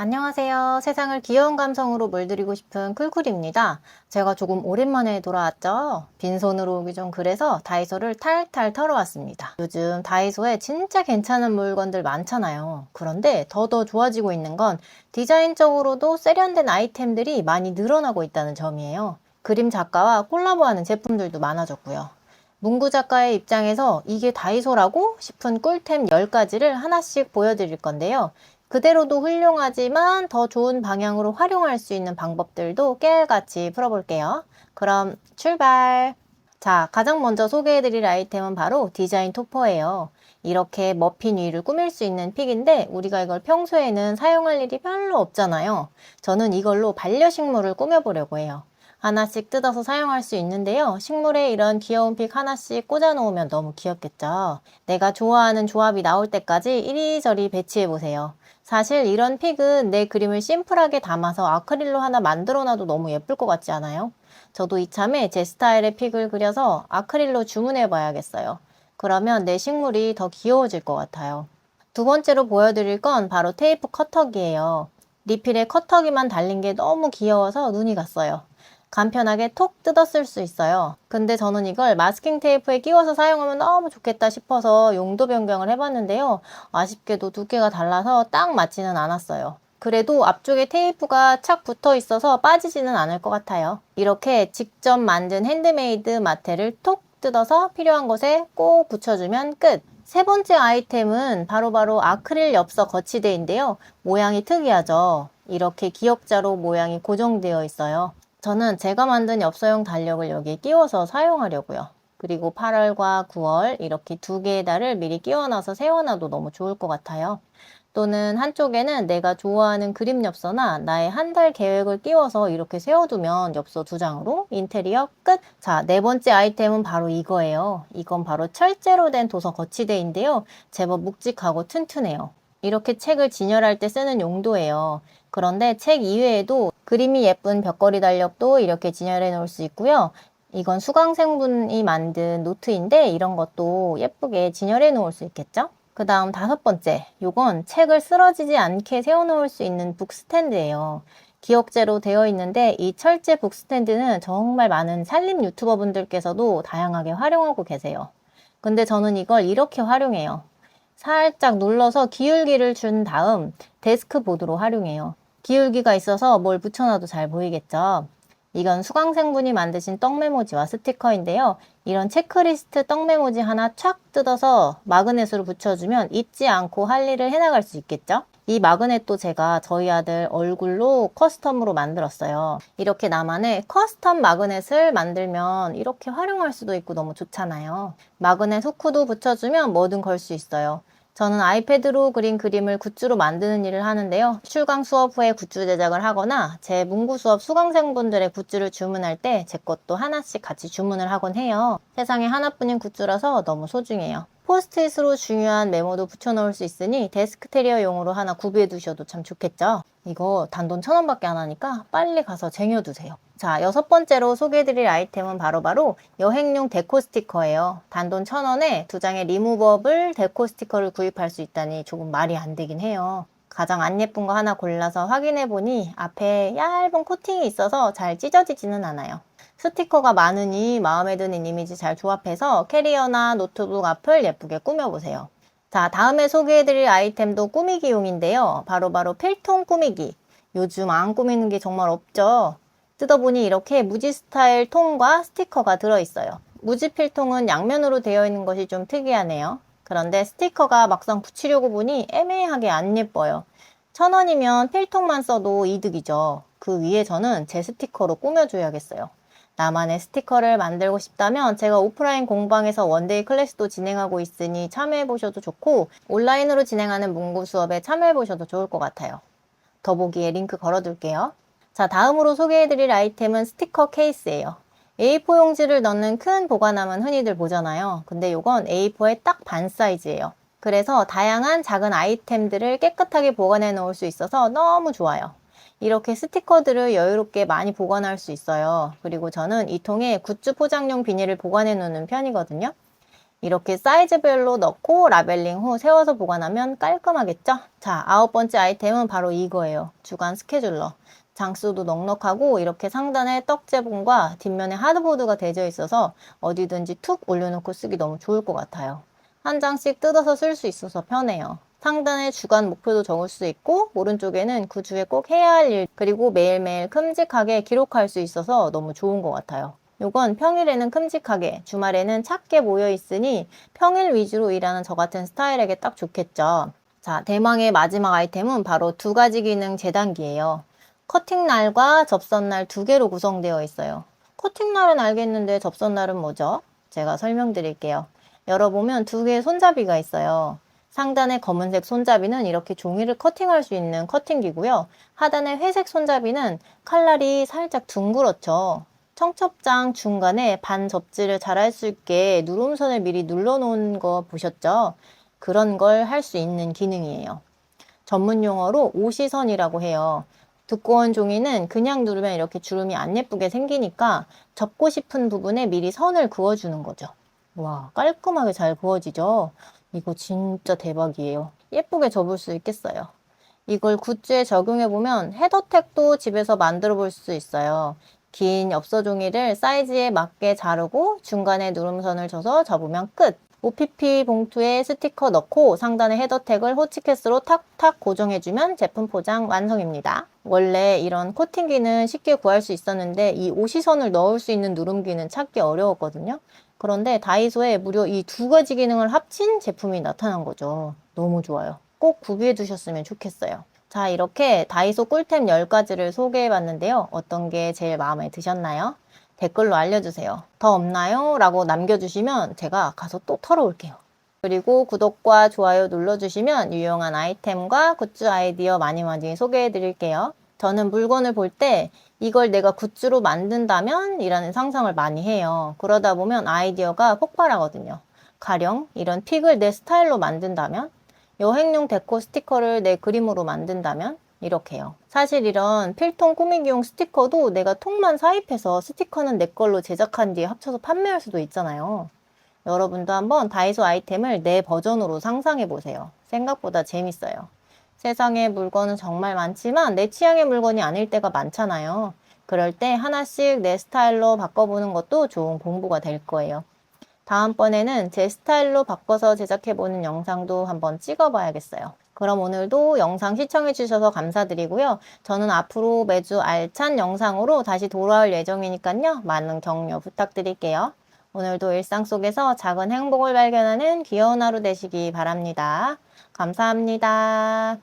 안녕하세요. 세상을 귀여운 감성으로 물들이고 싶은 쿨쿨입니다. 제가 조금 오랜만에 돌아왔죠. 빈손으로 오기 좀 그래서 다이소를 탈탈 털어왔습니다. 요즘 다이소에 진짜 괜찮은 물건들 많잖아요. 그런데 더더 좋아지고 있는 건 디자인적으로도 세련된 아이템들이 많이 늘어나고 있다는 점이에요. 그림 작가와 콜라보하는 제품들도 많아졌고요. 문구 작가의 입장에서 이게 다이소라고 싶은 꿀템 10가지를 하나씩 보여드릴 건데요. 그대로도 훌륭하지만 더 좋은 방향으로 활용할 수 있는 방법들도 깨알같이 풀어볼게요. 그럼 출발! 자, 가장 먼저 소개해드릴 아이템은 바로 디자인 토퍼예요. 이렇게 머핀 위를 꾸밀 수 있는 픽인데 우리가 이걸 평소에는 사용할 일이 별로 없잖아요. 저는 이걸로 반려식물을 꾸며보려고 해요. 하나씩 뜯어서 사용할 수 있는데요. 식물에 이런 귀여운 픽 하나씩 꽂아 놓으면 너무 귀엽겠죠. 내가 좋아하는 조합이 나올 때까지 이리저리 배치해 보세요. 사실 이런 픽은 내 그림을 심플하게 담아서 아크릴로 하나 만들어 놔도 너무 예쁠 것 같지 않아요? 저도 이참에 제 스타일의 픽을 그려서 아크릴로 주문해 봐야겠어요. 그러면 내 식물이 더 귀여워질 것 같아요. 두 번째로 보여드릴 건 바로 테이프 커터기예요. 리필에 커터기만 달린 게 너무 귀여워서 눈이 갔어요. 간편하게 톡 뜯어 쓸 수 있어요. 근데 저는 이걸 마스킹 테이프에 끼워서 사용하면 너무 좋겠다 싶어서 용도 변경을 해봤는데요. 아쉽게도 두께가 달라서 딱 맞지는 않았어요. 그래도 앞쪽에 테이프가 착 붙어 있어서 빠지지는 않을 것 같아요. 이렇게 직접 만든 핸드메이드 마테를 톡 뜯어서 필요한 곳에 꼭 붙여주면 끝! 세 번째 아이템은 바로바로 아크릴 엽서 거치대인데요. 모양이 특이하죠? 이렇게 기역자로 모양이 고정되어 있어요. 저는 제가 만든 엽서용 달력을 여기에 끼워서 사용하려고요. 그리고 8월과 9월 이렇게 두 개의 달을 미리 끼워놔서 세워놔도 너무 좋을 것 같아요. 또는 한쪽에는 내가 좋아하는 그림 엽서나 나의 한 달 계획을 끼워서 이렇게 세워두면 엽서 두 장으로 인테리어 끝! 자, 네 번째 아이템은 바로 이거예요. 이건 바로 철제로 된 도서 거치대인데요. 제법 묵직하고 튼튼해요. 이렇게 책을 진열할 때 쓰는 용도예요. 그런데 책 이외에도 그림이 예쁜 벽걸이 달력도 이렇게 진열해 놓을 수 있고요. 이건 수강생분이 만든 노트인데 이런 것도 예쁘게 진열해 놓을 수 있겠죠? 그 다음 다섯 번째, 요건 책을 쓰러지지 않게 세워놓을 수 있는 북스탠드예요. 기역제로 되어 있는데 이 철제 북스탠드는 정말 많은 살림 유튜버 분들께서도 다양하게 활용하고 계세요. 근데 저는 이걸 이렇게 활용해요. 살짝 눌러서 기울기를 준 다음 데스크 보드로 활용해요. 기울기가 있어서 뭘 붙여놔도 잘 보이겠죠? 이건 수강생분이 만드신 떡메모지와 스티커인데요. 이런 체크리스트 떡메모지 하나 촥 뜯어서 마그넷으로 붙여주면 잊지 않고 할 일을 해나갈 수 있겠죠? 이 마그넷도 제가 저희 아들 얼굴로 커스텀으로 만들었어요. 이렇게 나만의 커스텀 마그넷을 만들면 이렇게 활용할 수도 있고 너무 좋잖아요. 마그넷 후크도 붙여주면 뭐든 걸 수 있어요. 저는 아이패드로 그린 그림을 굿즈로 만드는 일을 하는데요. 출강 수업 후에 굿즈 제작을 하거나 제 문구 수업 수강생분들의 굿즈를 주문할 때 제 것도 하나씩 같이 주문을 하곤 해요. 세상에 하나뿐인 굿즈라서 너무 소중해요. 포스트잇으로 중요한 메모도 붙여놓을 수 있으니 데스크 테리어용으로 하나 구비해 두셔도 참 좋겠죠? 이거 단돈 천 원밖에 안 하니까 빨리 가서 쟁여두세요. 자, 여섯 번째로 소개해드릴 아이템은 바로 바로 여행용 데코 스티커예요. 단돈 천 원에 두 장의 리무버블 데코 스티커를 구입할 수 있다니 조금 말이 안 되긴 해요. 가장 안 예쁜 거 하나 골라서 확인해 보니 앞에 얇은 코팅이 있어서 잘 찢어지지는 않아요. 스티커가 많으니 마음에 드는 이미지 잘 조합해서 캐리어나 노트북 앞을 예쁘게 꾸며보세요. 자, 다음에 소개해드릴 아이템도 꾸미기용인데요. 바로바로 필통 꾸미기. 요즘 안 꾸미는 게 정말 없죠. 뜯어보니 이렇게 무지 스타일 통과 스티커가 들어있어요. 무지 필통은 양면으로 되어 있는 것이 좀 특이하네요. 그런데 스티커가 막상 붙이려고 보니 애매하게 안 예뻐요. 천 원이면 필통만 써도 이득이죠. 그 위에 저는 제 스티커로 꾸며줘야겠어요. 나만의 스티커를 만들고 싶다면 제가 오프라인 공방에서 원데이 클래스도 진행하고 있으니 참여해보셔도 좋고 온라인으로 진행하는 문구 수업에 참여해보셔도 좋을 것 같아요. 더보기에 링크 걸어둘게요. 자, 다음으로 소개해드릴 아이템은 스티커 케이스예요. A4 용지를 넣는 큰 보관함은 흔히들 보잖아요. 근데 이건 A4의 딱 반 사이즈예요. 그래서 다양한 작은 아이템들을 깨끗하게 보관해 놓을 수 있어서 너무 좋아요. 이렇게 스티커들을 여유롭게 많이 보관할 수 있어요. 그리고 저는 이 통에 굿즈 포장용 비닐을 보관해 놓는 편이거든요. 이렇게 사이즈별로 넣고 라벨링 후 세워서 보관하면 깔끔하겠죠? 자, 아홉 번째 아이템은 바로 이거예요. 주간 스케줄러. 장수도 넉넉하고 이렇게 상단에 떡제본과 뒷면에 하드보드가 대져 있어서 어디든지 툭 올려놓고 쓰기 너무 좋을 것 같아요. 한 장씩 뜯어서 쓸 수 있어서 편해요. 상단에 주간 목표도 적을 수 있고 오른쪽에는 그 주에 꼭 해야 할 일 그리고 매일매일 큼직하게 기록할 수 있어서 너무 좋은 것 같아요. 요건 평일에는 큼직하게 주말에는 작게 모여 있으니 평일 위주로 일하는 저 같은 스타일에게 딱 좋겠죠. 자, 대망의 마지막 아이템은 바로 두 가지 기능 재단기예요. 커팅날과 접선날 두 개로 구성되어 있어요. 커팅날은 알겠는데 접선날은 뭐죠? 제가 설명드릴게요. 열어보면 두 개의 손잡이가 있어요. 상단의 검은색 손잡이는 이렇게 종이를 커팅할 수 있는 커팅기고요. 하단의 회색 손잡이는 칼날이 살짝 둥그렇죠. 청첩장 중간에 반 접지를 잘 할 수 있게 누름선을 미리 눌러놓은 거 보셨죠? 그런 걸 할 수 있는 기능이에요. 전문 용어로 오시선이라고 해요. 두꺼운 종이는 그냥 누르면 이렇게 주름이 안 예쁘게 생기니까 접고 싶은 부분에 미리 선을 그어주는 거죠. 와, 깔끔하게 잘 그어지죠? 이거 진짜 대박이에요. 예쁘게 접을 수 있겠어요. 이걸 굿즈에 적용해보면 헤더텍도 집에서 만들어 볼 수 있어요. 긴 엽서 종이를 사이즈에 맞게 자르고 중간에 누름선을 줘서 접으면 끝! OPP 봉투에 스티커 넣고 상단에 헤더텍을 호치케스로 탁탁 고정해주면 제품 포장 완성입니다. 원래 이런 코팅기는 쉽게 구할 수 있었는데 이 오시선을 넣을 수 있는 누름기는 찾기 어려웠거든요. 그런데 다이소에 무려 이 두 가지 기능을 합친 제품이 나타난 거죠. 너무 좋아요. 꼭 구비해 두셨으면 좋겠어요. 자, 이렇게 다이소 꿀템 10가지를 소개해 봤는데요. 어떤 게 제일 마음에 드셨나요? 댓글로 알려주세요. 더 없나요? 라고 남겨주시면 제가 가서 또 털어올게요. 그리고 구독과 좋아요 눌러주시면 유용한 아이템과 굿즈 아이디어 많이 많이 소개해 드릴게요. 저는 물건을 볼 때 이걸 내가 굿즈로 만든다면? 이라는 상상을 많이 해요. 그러다 보면 아이디어가 폭발하거든요. 가령 이런 픽을 내 스타일로 만든다면? 여행용 데코 스티커를 내 그림으로 만든다면? 이렇게요. 사실 이런 필통 꾸미기용 스티커도 내가 통만 사입해서 스티커는 내 걸로 제작한 뒤에 합쳐서 판매할 수도 있잖아요. 여러분도 한번 다이소 아이템을 내 버전으로 상상해 보세요. 생각보다 재밌어요. 세상에 물건은 정말 많지만 내 취향의 물건이 아닐 때가 많잖아요. 그럴 때 하나씩 내 스타일로 바꿔보는 것도 좋은 공부가 될 거예요. 다음번에는 제 스타일로 바꿔서 제작해보는 영상도 한번 찍어봐야겠어요. 그럼 오늘도 영상 시청해주셔서 감사드리고요. 저는 앞으로 매주 알찬 영상으로 다시 돌아올 예정이니까요. 많은 격려 부탁드릴게요. 오늘도 일상 속에서 작은 행복을 발견하는 귀여운 하루 되시기 바랍니다. 감사합니다.